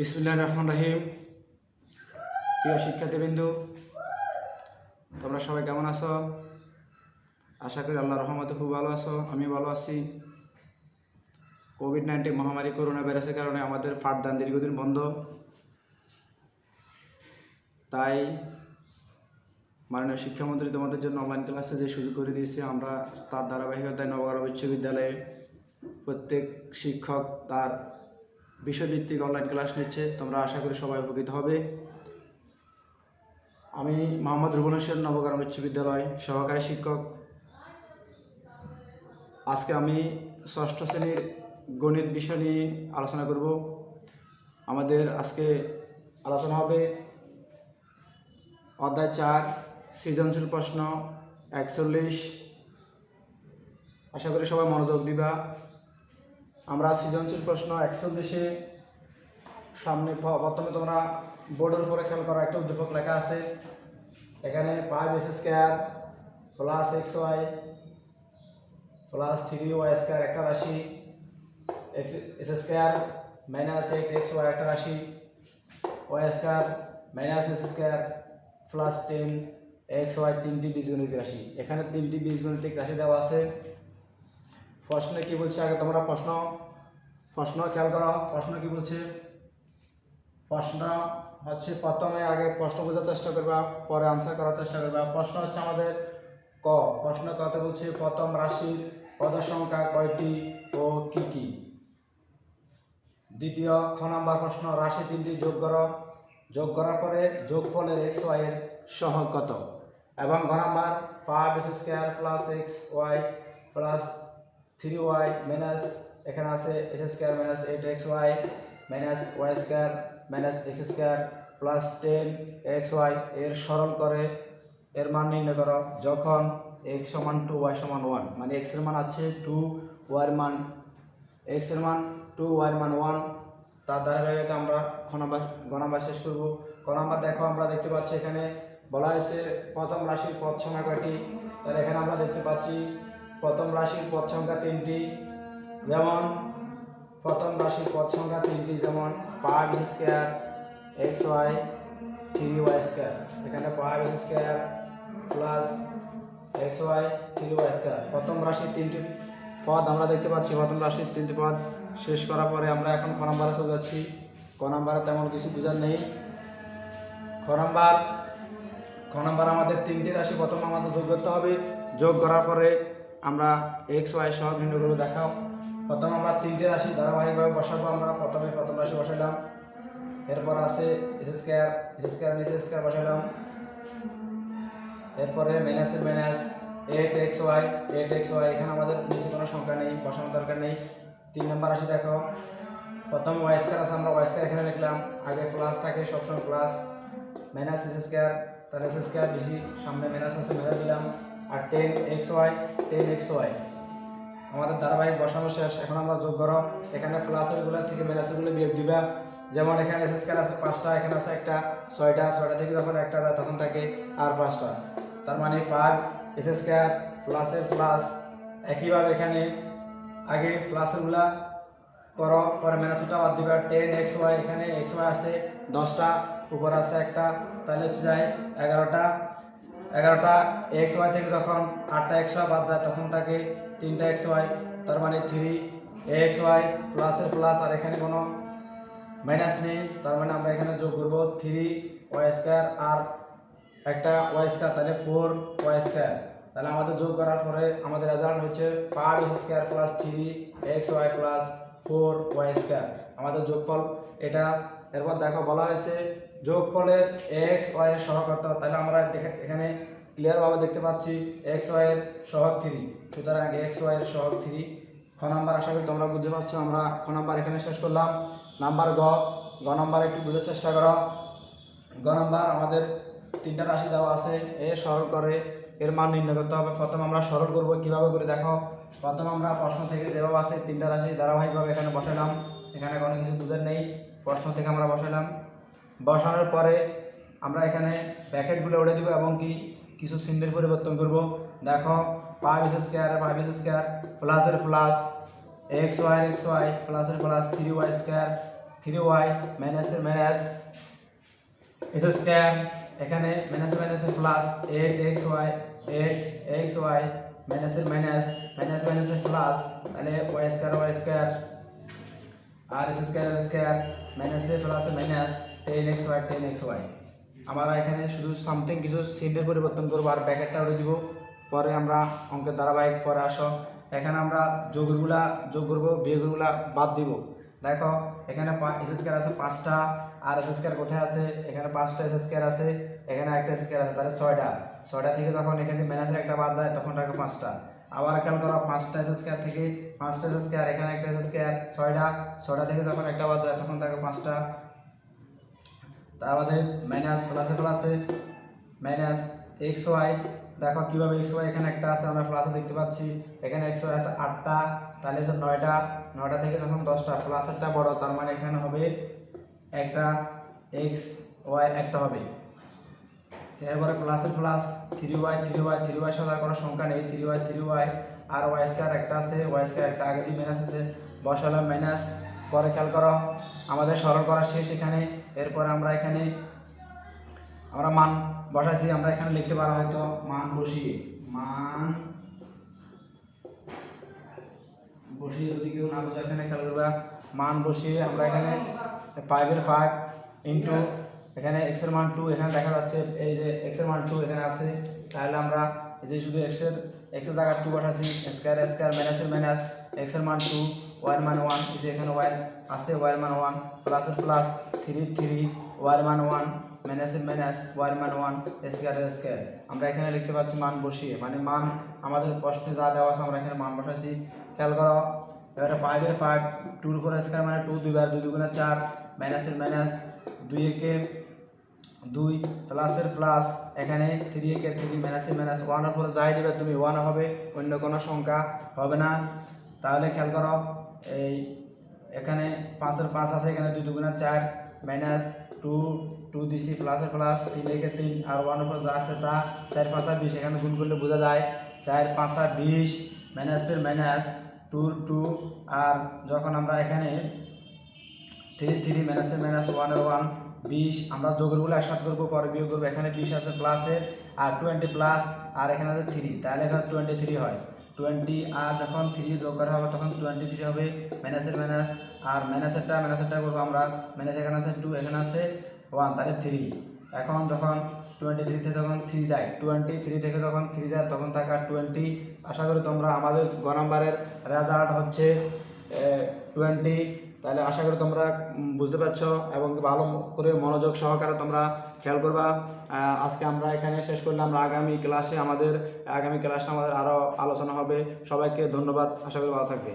বিসমুল্লাহ রহমান রাহিম। প্রিয় শিক্ষার্থীবৃন্দু, তোমরা সবাই কেমন আছো? আশা করি আল্লাহ রহমতে খুব ভালো আছো আমি ভালো আছি। কোভিড নাইন্টিন মহামারী করোনা ভাইরাসের কারণে আমাদের পাঠদান দীর্ঘদিন বন্ধ। তাই মাননীয় শিক্ষামন্ত্রী তোমাদের জন্য অনলাইন ক্লাসে যে সুযোগ করে দিয়েছে, আমরা তার ধারাবাহিকতায় নবগ্রাম উচ্চ বিদ্যালয়ে প্রত্যেক শিক্ষক তার বিষয়ভিত্তিক অনলাইন ক্লাস নিচ্ছে, তোমরা আশা করি সবাই উপকৃত হবে। আমি মোহাম্মদ রুবনেশ্বর নবগ্রাম উচ্চ বিদ্যালয় সহকারী শিক্ষক। আজকে আমি ষষ্ঠ শ্রেণির গণিত বিষয় নিয়ে আলোচনা করব। আমাদের আজকে আলোচনা হবে অধ্যায় চার, সৃজনশীল প্রশ্ন একচল্লিশ। আশা করি সবাই মনোযোগ দিবা। আমরা সৃজনশীল প্রশ্ন একচল্লিশে সামনে প্রথমে তোমরা বোর্ডের উপরে খেয়াল করা, একটা উদ্দীপক লেখা আছে। এখানে five S square plus X Y plus three Y square একটা রাশি X S square minus eight X Y একটা রাশি Y square minus S square plus ten X Y তিনটি বীজগণিত রাশি। এখানে তিনটি বীজগণিতিক রাশি দেওয়া আছে। প্রশ্নে কি বলছে? আগে তোমরা প্রশ্ন প্রশ্ন খেয়াল করো। প্রশ্ন কি বলছে? প্রশ্ন হচ্ছে প্রথমে আগে প্রশ্ন বোঝার চেষ্টা করবা, পরে আনসার করার চেষ্টা করবা। প্রশ্ন হচ্ছে আমাদের ক। প্রশ্ন কত বলছে, প্রথম রাশির পদ সংখ্যা কয়টি ও কি কি? দ্বিতীয়, খ নাম্বার প্রশ্ন, রাশি তিনটি যোগ করো। যোগ করার পরে যোগফলের এক্স ওয়াই এর সহগ কত? এবং ঘ number five X square plus X Y plus three Y minus এখানে আছে S square minus eight X Y minus Y square minus X square plus ten X Y এর সরল করে এর মান নির্ণয় করো। যখন এক্স সমান টু ওয়াই সমান ওয়ান মানে এক্সের মান আছে টু ওয়াই মান। এক্সের মান টু ওয়াই মান ওয়ান তার দ্বারা ধারাবাহিকতা আমরা খ নাম্বার, গ নাম্বার শেষ করব। ক দেখো, আমরা দেখতে পাচ্ছি এখানে বলা হয়েছে প্রথম রাশির পদ সংখ্যা কয়টি? তাহলে এখানে আমরা দেখতে পাচ্ছি প্রথম রাশির পদ সংখ্যা তিনটি। যেমন, প্রথম রাশির পদ সংখ্যা তিনটি, যেমন five square X Y three Y square এখানে five square plus X Y three Y square প্রথম রাশির তিনটি পদ আমরা দেখতে পাচ্ছি, প্রথম রাশির তিনটি পদ শেষ করার পরে আমরা এখন খ নাম্বারে চলে যাচ্ছি। ক নাম্বারে তেমন কিছু বোঝার নেই। খ নাম্বার খ নাম্বার আমাদের তিনটি রাশি, প্রথম আমাদের যোগ করতে হবে। যোগ করার পরে আমরা এক্স ওয়াই সহ নির্ণয় দেখাও। প্রথম আমরা তিনটে রাশি ধারাবাহিকভাবে বসাবো আমরা। প্রথমে প্রথম রাশি বসাইলাম। এরপর আছে এস স্কোয়ার এস স্কোয়ার নিচে স্কোয়ার বসাইলাম। এরপরে মাইনাসের minus eight X Y eight X Y এখানে আমাদের নিচে কোনো সংখ্যা নেই, বসানোর দরকার নেই। তিন নম্বর রাশি দেখো প্রথম ওয়াই স্কোয়ার আছে, আমরা ওয়াই স্কোয়ার এখানে লিখলাম। আগে প্লাস থাকে, সবসময় প্লাস মাইনাস এস স্কোয়ার তাহলে এস স্কোয়ার বেশি সামনে মাইনাস আছে মাইনাস দিলাম। আর ten X Y ten X Y আমাদের ধারাবাহিক বসানো শেষ। এখন আমরা যোগ করো। এখানে প্লাসেরগুলো থেকে মাইনাসেরগুলো বিয়োগ দিবা। যেমন এখানে এস স্কোয়ার আছে পাঁচটা, এখানে আছে একটা, ছয়টা। ছয়টা থেকে যখন একটা যায়, তখন থাকে আর পাঁচটা। তার মানে ফাইভ এস স্কোয়ার প্লাসের প্লাস একইভাবে এখানে আগে প্লাসেরগুলা করো, পরে মাইনাসটা বাদ দিবা। টেন এক্স ওয়াই এখানে এক্স ওয়াই আছে দশটা, উপর আছে একটা। তাহলে হচ্ছে যায় এগারোটা। এগারোটা, এক্স ওয়াই থেকে যখন আটটা এক্স ওয়াই বাদ যায়, তখন থাকে তিনটা এক্স ওয়াই, তার মানে থ্রি এক্স ওয়াই প্লাসের প্লাস আর এখানে কোনো মাইনাস নেই। তার মানে আমরা এখানে যোগ করব থ্রি ওয়াই স্কোয়ার আর একটা ওয়াই স্কোয়ার তাহলে ফোর ওয়াই স্কোয়ার তাহলে আমাদের যোগ করার পরে আমাদের রেজাল্ট হচ্ছে five x square plus three x y plus four y square আমাদের যোগফল এটা, এরপর দেখো বলা হয়েছে যোগফলের এক্স ওয়াই এর সহগ কত? তাহলে আমরা এখানে ক্লিয়ারভাবে দেখতে পাচ্ছি এক্স ওয়াই এর সহগ থ্রি। সুতরাং এক্স ওয়াই এর সহগ থ্রি। খ নাম্বার, আশা করি তোমরা বুঝতে পারছ, আমরা খ নাম্বার এখানে শেষ করলাম। নাম্বার গ গ নাম্বার একটু বুঝার চেষ্টা করো। গ নাম্বার, আমাদের তিনটা রাশি দেওয়া আছে, এ সরল করে এর মান নির্ণয় করতে হবে। প্রথম আমরা সরল করব, কীভাবে করে দেখো? প্রথম আমরা প্রশ্ন থেকে যেভাবে আছে, তিনটা রাশি ধারাবাহিকভাবে এখানে বসালাম। এখানে কোনো কিছু বুঝার নেই। প্রশ্ন থেকে আমরা বসালাম। বসানোর পরে আমরা এখানে প্যাকেটগুলো উড়ে দিব এবং কি কিছু সিম্বল পরিবর্তন করব। দেখো five s square five s square প্লাসের plus x y x y প্লাসের plus three y square three y মাইনাসের মাইনাস এস স্কোয়ার এখানে মাইনাসের মাইনাসের plus eight x y eight x y মাইনাসের মাইনাস মাইনাস মাইনাসের প্লাস তাহলে ওয়াই স্কোয়ার ওয়াই স্কোয়ার আর এস স্কোয়ার এস স্কোয়ার মাইনাসের প্লাসে minus ten x y ten x y আমরা এখানে শুধু সামথিং কিছু সিম্পল পরিবর্তন করব আর ব্যাকেটটা উড়ে দিব। পরে আমরা অঙ্কের ধারাবাহিক, পরে আসো। এখানে আমরা যোগগুলা যোগ করব, বিয়োগগুলা বাদ দিব। দেখো, এখানে এস স্কোয়ার আছে পাঁচটা, আর এস স্কোয়ার কোথায় আছে? এখানে পাঁচটা এস স্কোয়ার আছে, এখানে একটা স্কোয়ার আছে, তাহলে ছয়টা। ছয়টা থেকে যখন এখানে মাইনাসের একটা বাদ যায়, তখন থাকে পাঁচটা। আবার খেয়াল করো, পাঁচটা এস স্কোয়ার থেকে পাঁচটা এস স্কোয়ার এখানে একটা এস স্কোয়ার ছয়টা। ছয়টা থেকে যখন একটা বাদ যায়, তখন থাকে পাঁচটা। তার বাদে মাইনাস প্লাসে প্লাসে মাইনাস এক্স ওয়াই দেখো কীভাবে এক্স ওয়াই এখানে একটা আছে, আমরা প্লাসে দেখতে পাচ্ছি। এখানে এক্স ওয়াই আছে আটটা, তাহলে হচ্ছে নয়টা। নয়টা থেকে যখন দশটা প্লাসেরটা বড়, তার মানে এখানে হবে একটা এক্স ওয়াই একটা হবে। এরপরে প্লাসের plus three y three y three y সাথে কোনো সংখ্যা নেই। থ্রি ওয়াই থ্রি ওয়াই আর ওয়াই স্কোয়ার একটা আছে ওয়াই স্কোয়ার একটা আগে দিয়ে মাইনাস আছে। বসালাম মাইনাস পরে খেয়াল করো, আমাদের সরল করা শেষ এখানে। এরপরে আমরা এখানে, আমরা মান বসাইছি, আমরা এখানে লিখতে পারা হয়তো মান বসিয়ে মান বসিয়ে যদি কেউ না বোঝে, এখানে খেয়াল করবা, মান বসিয়ে আমরা এখানে ফাইভের ফাইভ ইন্টু এখানে এক্সের মান টু এখানে দেখা যাচ্ছে এই যে এক্সের মান টু এখানে আছে, তাহলে আমরা এই যে শুধু এক্সের এক্স জায়গায় টু বসাচ্ছি স্কোয়ার স্কোয়ার মাইনাস এর মাইনাস এক্সের মান টু ওয়াই এর মান ওয়ান এই যে এখানে ওয়াই, আছে ওয়াই এর মান one plus plus three three y এর মান ওয়ান মাইনাস মাইনাস ওয়াই এর মান ওয়ান স্কোয়ার স্কোয়ার আমরা এখানে লিখতে পাচ্ছি মান বসিয়ে মানে মান আমাদের প্রশ্নে যা দেওয়া আছে আমরা এখানে মান বসাচ্ছি খেয়াল করো, এবারে ফাইভের ফাইভ টুর উপর স্কোয়ার মানে টু দুইবার দুই দুগুণে চার মাইনাসের মাইনাস দুই একে দুই প্লাসের প্লাস এখানে থ্রি একে থ্রি মাইনাসের মাইনাস ওয়ানের উপরে যাই দেবে তুমি ওয়ান হবে, অন্য কোনো সংখ্যা হবে না। তাহলে খেয়াল করো, এই এখানে পাঁচের পাঁচ আছে, এখানে দুই দুগুণে চার মাইনাস টু টু দিছি প্লাসের প্লাস তিন একে তিন, আর ওয়ান উপর যা আছে তা, চার, পাঁচা বিশ, এখানে গুণ করলে বোঝা যায়, চার, পাঁচা বিশ মাইনাসের মাইনাস টু টু আর যখন আমরা এখানে থ্রি থ্রি মাইনাসের মাইনাস ওয়ানের ওয়ান বিশ, আমরা যোগেরগুলো একসাথে করব, পরে বিয়োগ করব, এখানে বিশ আছে প্লাসের আর টোয়েন্টি প্লাস আর এখানে আছে থ্রি তাহলে এখানে টোয়েন্টি থ্রি হয়। টোয়েন্টি আর যখন থ্রি যোগ করা হবে, তখন টোয়েন্টি থ্রি হবে মাইনাসের মাইনাস আর মাইনাসেরটা মাইনাসেরটা করব আমরা মাইনাস এখানে আছে টু এখানে আছে ওয়ান তাহলে থ্রি এখন যখন টোয়েন্টি থ্রি থেকে যখন থ্রি যায় টোয়েন্টি থ্রি থেকে যখন থ্রি যায়, তখন থাকে টোয়েন্টি আশা করি তোমরা আমাদের গ নাম্বারের রেজাল্ট হচ্ছে টোয়েন্টি তাহলে আশা করি তোমরা বুঝতে পারছ এবং ভালো করে মনোযোগ সহকারে তোমরা খেয়াল করবা। আজকে আমরা এখানে শেষ করলাম। আগামী ক্লাসে আমাদের, আগামী ক্লাসে আমাদের আরও আলোচনা হবে। সবাইকে ধন্যবাদ। আশা করি ভালো থাকবে।